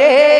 রে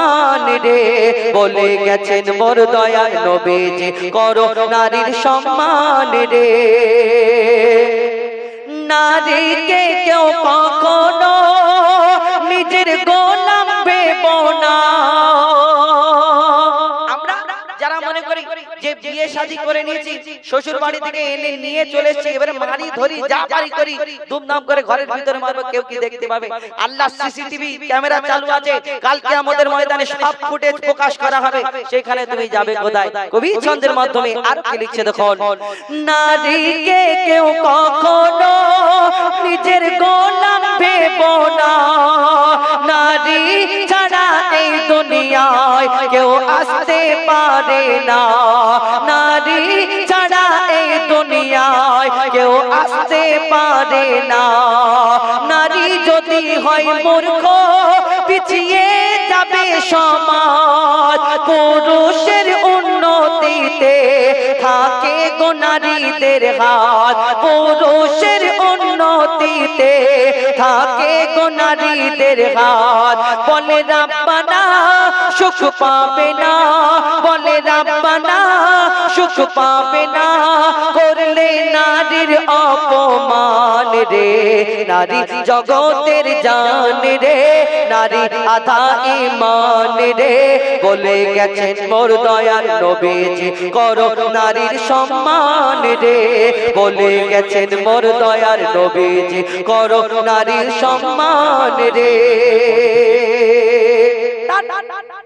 রে। বলে গেছেন মোর দয়ার নবীজি, করো নারীর সম্মান রে। নারীকে কেউ কখনো নিজের গোলাম বিয়ে শাদী করে নিয়েছি শ্বশুর বাড়ি থেকে এনে নিয়ে চলে এসেছি, এবারে মারি ধরি, যা পারি করি দুমদাম করে ঘরের ভিতরে মারবো, কেউ কি দেখতে পাবে? আল্লাহ সিসিটিভি ক্যামেরা চালু আছে কালকে আমাদের ময়দানে সব ফুটেজ প্রকাশ করা হবে, সেখানে তুমি যাবে কোথায়? কবি ছন্দের মাধ্যমে আর কি লিখছে দেখুন? নারীকে কেউ কখনো নিজের গোলাম ভেব না। নারী ছাড়া এই দুনিয়ায় কেউ আসতে পারে না। নারী ছাড়া এই দুনিয়ায় কেউ আসতে পারে না। নারী যদি হয় মূর্খ, পিছিয়ে যাবে সমাজ। পুরুষের উন্নতিতে থাকে গো নারীদের হাত। পুরুষের উন্নতিতে থাকে গো নারীদের হাত। বলে, রাব্বানা, সুখ পাবে না। বলে, রাব্বানা সুখ পাবে না। করলে নারীর অপমান রে। নারী জগতের জান রে। নারী আধা ইমান রে। বলে গেছেন মোর দয়ার নবীজি, করো নারীর সম্মান রে। বলে গেছেন মোর দয়ার নবীজি, করো নারীর সম্মান রে।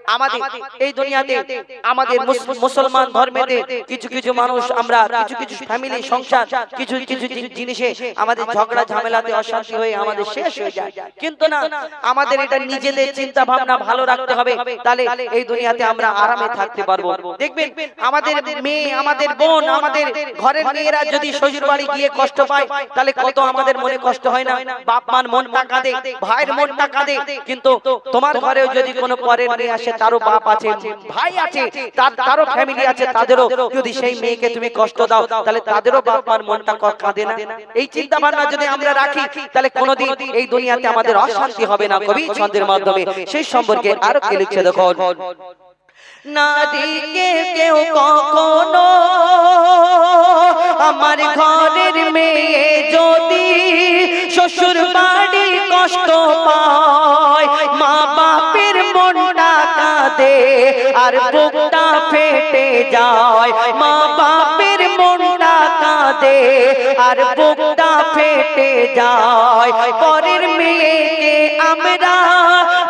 আমাদের এই দুনিয়াতে আমাদের মুসলমান ধর্মেতে কিছু কিছু মানুষ আমরা কিছু কিছু ফ্যামিলি সংসার কিছু কিছু জিনিসে আমাদের ঝগড়া ঝামেলাতে অশান্তি হয়ে আমাদের শেষ হয়ে যায়। কিন্তু না আমাদের এটা নিজেদের চিন্তা ভাবনা ভালো রাখতে হবে তাহলে এই দুনিয়াতে আমরা আরামে থাকতে পারব। দেখবেন আমাদের মেয়ে আমাদের বোন আমাদের ঘরের মেয়েরা যদি শ্বশুর বাড়ি গিয়ে কষ্ট পায় তাহলে কত আমাদের মনে কষ্ট হয় না? বাপ মার মনটা কাঁদে ভাইয়ের মনটা কাঁদে কিন্তু তোমার ঘরেও যদি কোনো পরের মেয়ে আসে তারও বাপ আছে, ভাই আছে, তার, তারও ফ্যামিলি আছে, তাদেরও। যদি সেই মেয়েকে তুমি কষ্ট দাও, তাহলে তাদেরও বাপ মার মনটা কাঁদে না? এই চিন্তা ভাবনা যদি আমরা রাখি, তাহলে কোনোদিন এই দুনিয়াতে আমাদের অশান্তি হবে না কবি ছন্দের মাধ্যমে। সেই সম্পর্কে আরও কি লিখছে দেখো নারীকে কেউ কখনো আমার ঘরের মেয়ে যদি শ্বশুর বাড়ি কষ্ট পায় মা বাপের মনটা কাঁদে আর বুকটা ফেটে যায়। মা বাপের মনটা কাঁদে, আর বুকটা ফেটে যায়। পরের মেয়েকে আমরা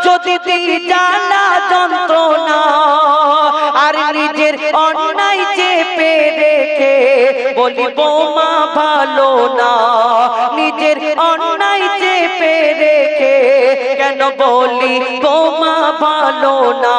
যদি দিই জ্বালা যন্ত্রণা, আর নিজের অন্যায় চেপে রেখে বলি, বৌমা, ভালো না। নিজের অন্যায় চেপে রেখে কেন বলি বৌমা ভালো না।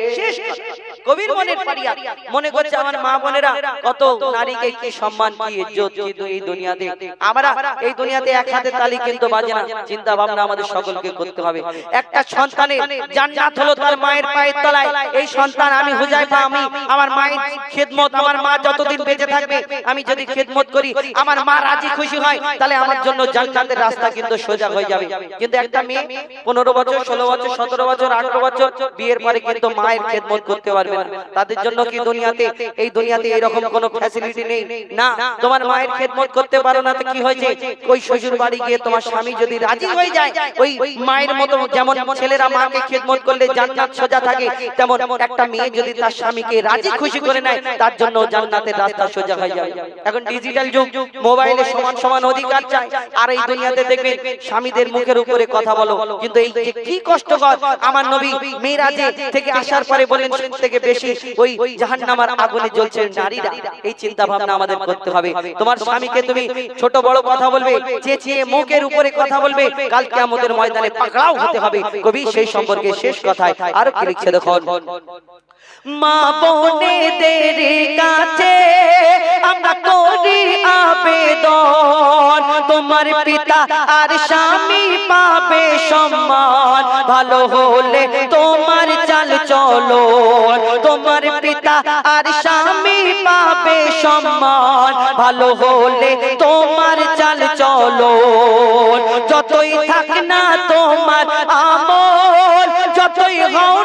কবির মনের পারিয়া মনে করছে আমার মা বোনেরা কত নারীকে কি সম্মান কি ইজ্জত কিন্তু এই দুনিয়াতে? আমরা এই দুনিয়াতে এক হাতে তালি কিন্তু বাজে না। চিন্তা ভাবনা আমাদের সকলকে করতে হবে। একটা সন্তানের জান্নাত হলো তার মায়ের পায়ের তলায়। এই সন্তান আমি হুজাইফা আমি আমার মায়ের খেদমত আমার মা যতদিন বেঁচে থাকবে আমি। যদি খেদমত করি আমার মা রাজি খুশি হয় তাহলে আমার জন্য জান্নাতের রাস্তা কিন্তু সোজা হয়ে যাবে কিন্তু একটা মেয়ে পনেরো বছর ষোলো বছর সতেরো বছর আঠারো বছর বিয়ের পরে কিন্তু মায়ের খেদমত করতে পারবে পারবে তাদের জন্য কি দুনিয়াতে এই দুনিয়াতে এরকম কোনো ফ্যাসিলিটি নেই? না তোমার মায়ের খেদমত করতে পারো না তো কি হয়েছে? ওই শ্বশুর বাড়ি গিয়ে তোমার স্বামী যদি রাজি হয়ে যায় ওই মায়ের মতো যেমন ছেলেরা মাকে খেদমত করলে জান্নাত সোজা থাকে তেমন একটা মেয়ে যদি তার স্বামীকে রাজি খুশি করে নেয় তার জন্য জান্নাতের রাস্তা সোজা হয়ে যাবে। এখন ডিজিটাল যুগ মোবাইলে সমান সমান অধিকার চায় আর এই দুনিয়াতে দেখবেন স্বামীদের মুখের উপরে কথা বলো কিন্তু এই যে কি কষ্টকর আমার নবী মেয়েরাজে থেকে আসার পরে বলেন থেকে বেশি ওই জাহান্নামার আগুনে জ্বলছে নারীরা। এই চিন্তা ভাবনা আমাদের করতে হবে। তোমার স্বামীকে তুমি ছোট বড় কথা বলবে চেঁচিয়ে মুখের উপরে কথা বলবে কালকে আমাদের ময়দানে পাকড়াও হতে হবে। কবি সেই সম্পর্কে শেষ কথায় আরও কি লিখছে দেখুন। মা বোনেদের কাছে আবেদন তোমার পিতা আর স্বামী পাবে সম্মান। ভালো হলে তোমার চাল চলো তোমার পিতা আর স্বামী পাবে সম্মান। ভালো হলে তোমার চাল চলো যতই থাক না তোমার আমল, যতই হও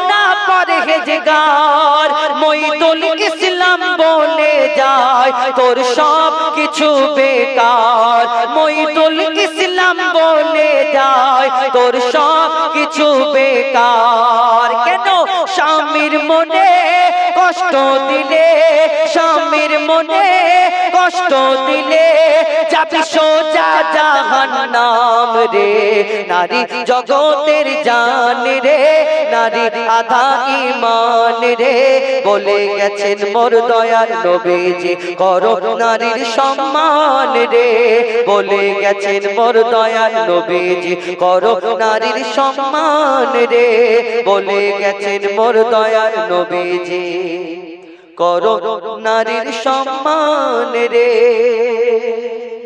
পরহেজগার মইদুল ইসলাম বলে যায়, তোর সব কিছু বেকার। মইদুল ইসলাম বলে যায়, তোর সব কিছু বেকার। কেন স্বামীর মনে কষ্ট দিলে? স্বামীর মনে কষ্ট দিলে যাবি সোজা জাহান্নাম রে। নারী জগতের জান রে, নারী আধা ইমান রে। বলে গেছেন মোর দয়ার নবীজি, করো নারীর সম্মান রে। বলে গেছেন মোর দয়ার নবীজি, করো নারীর সম্মান রে। বলে গেছেন মোর দয়ার নবীজি। করো নারীর সম্মান রে।